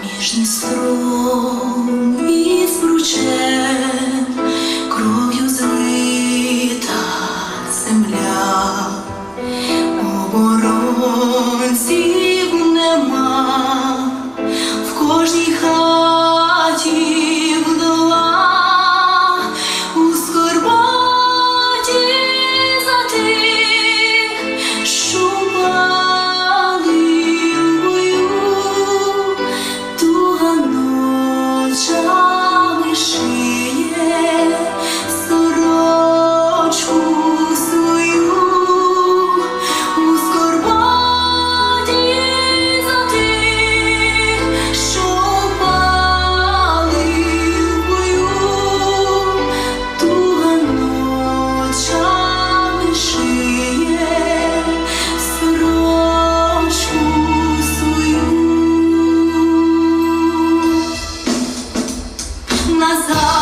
Ніжний стром із бруче. назад.